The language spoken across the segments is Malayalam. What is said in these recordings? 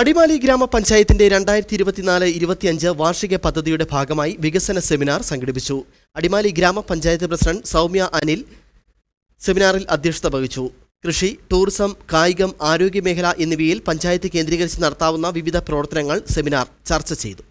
അടിമാലി ഗ്രാമപഞ്ചായത്തിന്റെ രണ്ടായിരത്തി ഇരുപത്തിനാല് ഇരുപത്തിയഞ്ച് വാർഷിക പദ്ധതിയുടെ ഭാഗമായി വികസന സെമിനാർ സംഘടിപ്പിച്ചു. അടിമാലി ഗ്രാമപഞ്ചായത്ത് പ്രസിഡന്റ് സൗമ്യ അനിൽ സെമിനാറിൽ അധ്യക്ഷത വഹിച്ചു. കൃഷി ടൂറിസം കായികം ആരോഗ്യമേഖല എന്നിവയിൽ പഞ്ചായത്ത് കേന്ദ്രീകരിച്ച് നടത്താവുന്ന വിവിധ പ്രവർത്തനങ്ങൾ സെമിനാർ ചർച്ച ചെയ്തു.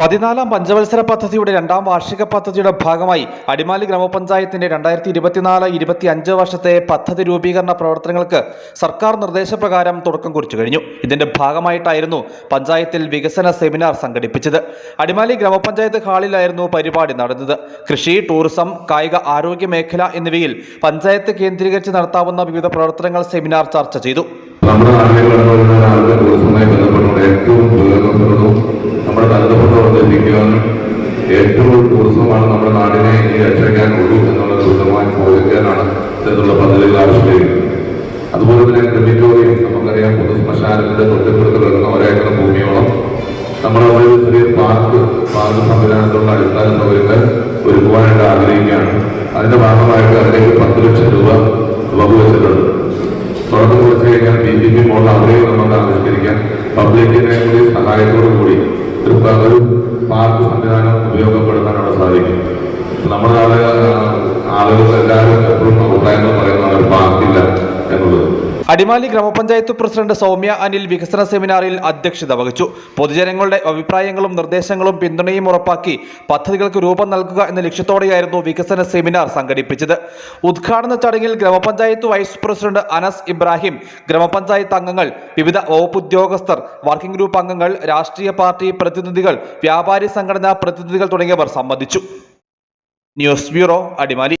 പതിനാലാം പഞ്ചവത്സര പദ്ധതിയുടെ രണ്ടാം വാർഷിക പദ്ധതിയുടെ ഭാഗമായി അടിമാലി ഗ്രാമപഞ്ചായത്തിന്റെ രണ്ടായിരത്തി ഇരുപത്തിനാല് ഇരുപത്തി അഞ്ച് വർഷത്തെ പദ്ധതി രൂപീകരണ പ്രവർത്തനങ്ങൾക്ക് സർക്കാർ നിർദ്ദേശപ്രകാരം തുടക്കം കുറിച്ചു കഴിഞ്ഞു. ഇതിന്റെ ഭാഗമായിട്ടായിരുന്നു പഞ്ചായത്തിൽ വികസന സെമിനാർ സംഘടിപ്പിച്ചത്. അടിമാലി ഗ്രാമപഞ്ചായത്ത് ഹാളിലായിരുന്നു പരിപാടി നടന്നത്. കൃഷി ടൂറിസം കായിക ആരോഗ്യ മേഖല എന്നിവയിൽ പഞ്ചായത്ത് കേന്ദ്രീകരിച്ച് നടത്താവുന്ന വിവിധ പ്രവർത്തനങ്ങൾ സെമിനാർ ചർച്ച ചെയ്തു. ഏറ്റവും ടൂറിസമാണ് നമ്മുടെ നാടിനെ ഇനി രക്ഷിക്കാനുള്ളൂ എന്നുള്ള ദൃഢമായി ബോധിക്കാനാണ് ഇതിനുള്ള പദ്ധതികൾ ആവിഷ്കരിക്കുന്നത്. അതുപോലെ തന്നെ ക്രിമിറ്റോറിയം നമുക്കറിയാം പൊതുശ്മശാനത്തിന്റെ തൊട്ടിപ്പുറത്ത് കിടക്കുന്ന ഒരേക്കർ ഭൂമിയോളം. നമ്മുടെ ഒരു ചെറിയ പാർക്ക് പാർക്ക് സംവിധാനത്തിലുള്ള അടിസ്ഥാന സൗകര്യങ്ങൾ ഒരുക്കുവാനായിട്ട് ആഗ്രഹിക്കുകയാണ്. അതിന്റെ ഭാഗമായിട്ട് അതിലേക്ക് പത്ത് ലക്ഷം രൂപ വകുവെച്ചിട്ടുണ്ട്. തുടർന്ന് കുറച്ച് കഴിഞ്ഞാൽ ബി ജെ പി മോഡൽ അവിടെയും നമുക്ക് ആവിഷ്കരിക്കാം. പബ്ലിക്കിനെ കൂടി സഹായത്തോടു കൂടി ഒരു ഒരു പാർക്ക് സംവിധാനം ഉപയോഗപ്പെടുത്താൻ സാധിക്കും. നമ്മുടെ ആളുകൾ ആളുകൾ എല്ലാവരും എപ്പോഴും അഭിപ്രായങ്ങൾ അടിമാലി ഗ്രാമപഞ്ചായത്ത് പ്രസിഡന്റ് സൗമ്യ അനിൽ വികസന സെമിനാറിൽ അധ്യക്ഷത വഹിച്ചു. പൊതുജനങ്ങളുടെ അഭിപ്രായങ്ങളും നിർദ്ദേശങ്ങളും പിന്തുണയും ഉറപ്പാക്കി പദ്ധതികൾക്ക് രൂപം നൽകുക എന്ന ലക്ഷ്യത്തോടെയായിരുന്നു വികസന സെമിനാർ സംഘടിപ്പിച്ചത്. ഉദ്ഘാടന ചടങ്ങിൽ ഗ്രാമപഞ്ചായത്ത് വൈസ് പ്രസിഡന്റ് അനസ് ഇബ്രാഹിം ഗ്രാമപഞ്ചായത്ത് അംഗങ്ങൾ വിവിധ വകുപ്പ് ഉദ്യോഗസ്ഥർ വർക്കിംഗ് ഗ്രൂപ്പ് അംഗങ്ങൾ രാഷ്ട്രീയ പാർട്ടി പ്രതിനിധികൾ വ്യാപാരി സംഘടനാ പ്രതിനിധികൾ തുടങ്ങിയവർ സംബന്ധിച്ചു. News bureau Adimali.